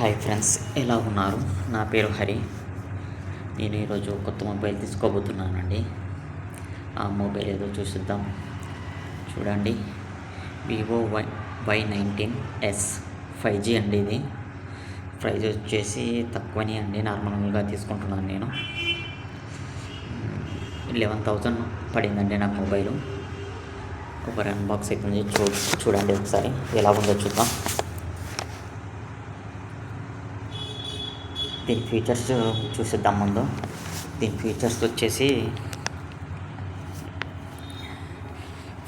Hi friends ఎలా ఉన్నారు? నా పేరు హరి. నేను ఈరోజు కొత్త మొబైల్ తీసుకోబోతున్నానండి. ఆ మొబైల్ ఏదో చూసిద్దాం. చూడండి. Vivo Y Y nineteen S five G అండి ఇది. ప్రైజ్ వచ్చేసి తక్కువనే అండి నార్మల్గా తీసుకుంటున్నాను నేను. లెవెన్ థౌజండ్ పడిందండి నాకు మొబైలు. ఒక అన్బాక్స్ అయిపోయింది. చూ చూడండి ఒకసారి ఎలా ఉందో చూద్దాం. దీని ఫీచర్స్ చూసిద్దాం ముందు. దీని ఫీచర్స్ వచ్చేసి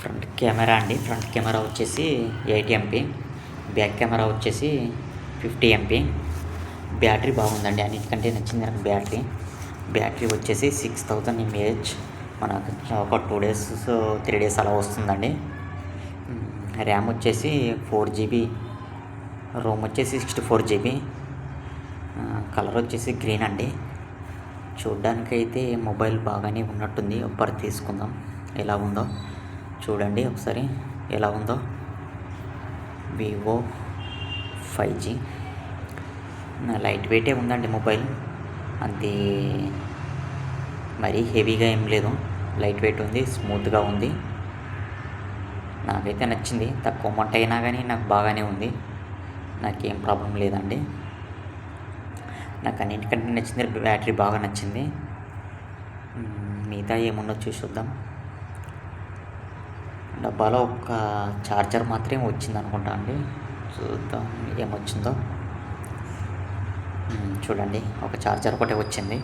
ఫ్రంట్ కెమెరా అండి. ఫ్రంట్ కెమెరా వచ్చేసి ఎయిట్ ఎంపీ. బ్యాక్ కెమెరా వచ్చేసి ఫిఫ్టీ ఎంపీ. బ్యాటరీ బాగుందండి. అన్నిటికంటే నచ్చింది నాకు బ్యాటరీ. బ్యాటరీ వచ్చేసి సిక్స్ థౌజండ్ ఎంఏహెచ్. మనకు ఒక టూ డేస్ త్రీ డేస్ అలా వస్తుందండి. ర్యామ్ వచ్చేసి ఫోర్ జీబీ. రోమ్ వచ్చేసి సిక్స్టీ ఫోర్ జీబీ. కలర్ వచ్చేసి గ్రీన్ అండి. చూడ్డానికైతే మొబైల్ బాగానే ఉన్నట్టుంది. ఒకసారి తీసుకుందాం. ఎలా ఉందో చూడండి ఒకసారి. ఎలా ఉందో వివో ఫైవ్ జీ. లైట్ వెయిటే ఉందండి మొబైల్. అది మరీ హెవీగా ఏం లేదు. లైట్ వెయిట్ ఉంది స్మూత్గా ఉంది. నాకైతే నచ్చింది. తక్కువ అమౌంట్ అయినా కానీ నాకు బాగానే ఉంది. నాకేం ప్రాబ్లం లేదండి. నాకు అన్నింటికంటే నచ్చింది బ్యాటరీ బాగా నచ్చింది. మిగతా ఏమున్నో చూసి చూద్దాం. డబ్బాలో ఒక ఛార్జర్ మాత్రమే వచ్చింది అనుకుంటా అండి. చూద్దాం ఏమొచ్చిందో. చూడండి ఒక ఛార్జర్ ఒకటే వచ్చింది.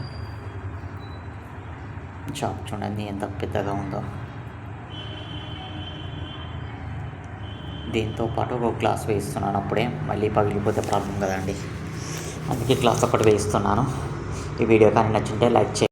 షాప్ చూడండి ఎంత పెద్దగా ఉందో. దీంతో పాటు ఒక గ్లాస్ వేస్తున్నాను అప్పుడే మళ్ళీ పగిలిపోతే ప్రాబ్లం కదండి. అందుకే ఇట్లా ఒకటి వేయిస్తున్నాను. ఈ వీడియో కానీ నచ్చుంటే లైక్ చేయండి.